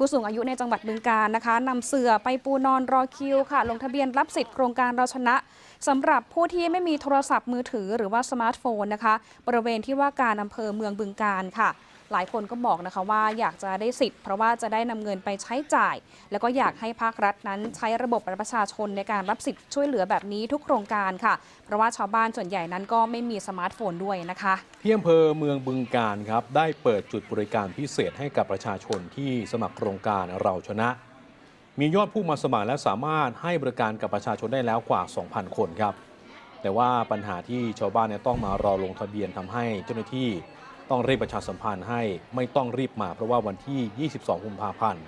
ผู้สูงอายุในจังหวัดบึงการนะคะนำเสือไปปูนอนรอคิวค่ะ ลงทะเบียนรับสิทธิ์โครงการเราชนะสำหรับผู้ที่ไม่มีโทรศัพท์มือถือหรือว่าสมาร์ทโฟนนะคะ บริเวณที่ว่าการอำเภอเมืองบึงการค่ะ หลายคนก็บอกนะคะว่าอยากจะได้สิทธิ์เพราะว่าจะได้นำเงินไปใช้จ่าย แล้วก็อยากให้ภาครัฐนั้นใช้ระบบประชาชนในการรับสิทธิ์ช่วยเหลือแบบนี้ทุกโครงการค่ะ เพราะว่าชาวบ้านส่วนใหญ่นั้นก็ไม่มีสมาร์ทโฟนด้วยนะคะที่อำเภอเมืองบึงการครับได้เปิดจุดบริการพิเศษให้กับประชาชนที่สมัครโครงการเราชนะ มียอดผู้มาสมัครและสามารถให้บริการกับประชาชนได้แล้วกว่า 2,000 คนครับ แต่ว่าปัญหาที่ชาวบ้านเนี่ยต้องมารอลงทะเบียนทำให้เจ้าหน้าที่ ต้องรีบประชาสัมพันธ์ให้ไม่ต้องรีบมาเพราะว่าวันที่ 22 กุมภาพันธ์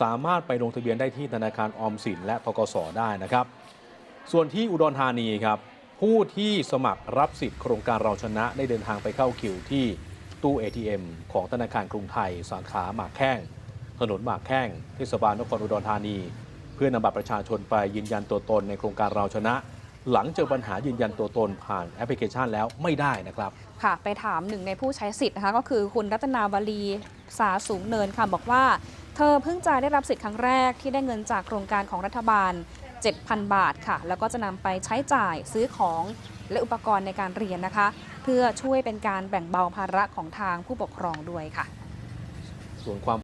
สามารถไปลงทะเบียนได้ที่ธนาคารออมสินและทกสได้นะครับ ส่วนที่อุดรธานีครับ ผู้ที่สมัครรับสิทธิ์โครงการเราชนะได้เดินทางไปเข้าคิวที่ตู้ ATM ของธนาคารกรุงไทย สาขาหมากแข้ง ถนนหมากแข้งเทศบาลนครอุดรธานี เพื่อนำบัตรประชาชนไปยืนยันตัวตนในโครงการเราชนะ หลังเจอปัญหายืนยันตัวตนผ่านแอปพลิเคชันแล้วไม่ได้นะครับ ค่ะ ไปถามหนึ่งในผู้ใช้สิทธิ์นะคะ ก็คือคุณรัตนาวลีสาสูงเนินค่ะ บอกว่า เธอเพิ่งจะได้รับสิทธิ์ครั้งแรกที่ได้เงินจากโครงการของรัฐบาล 7,000 บาทค่ะ แล้วก็จะนำไปใช้จ่ายซื้อของและอุปกรณ์ในการเรียนนะคะ เพื่อช่วยเป็นการแบ่งเบาภาระของทางผู้ปกครองด้วยค่ะ ส่วนความ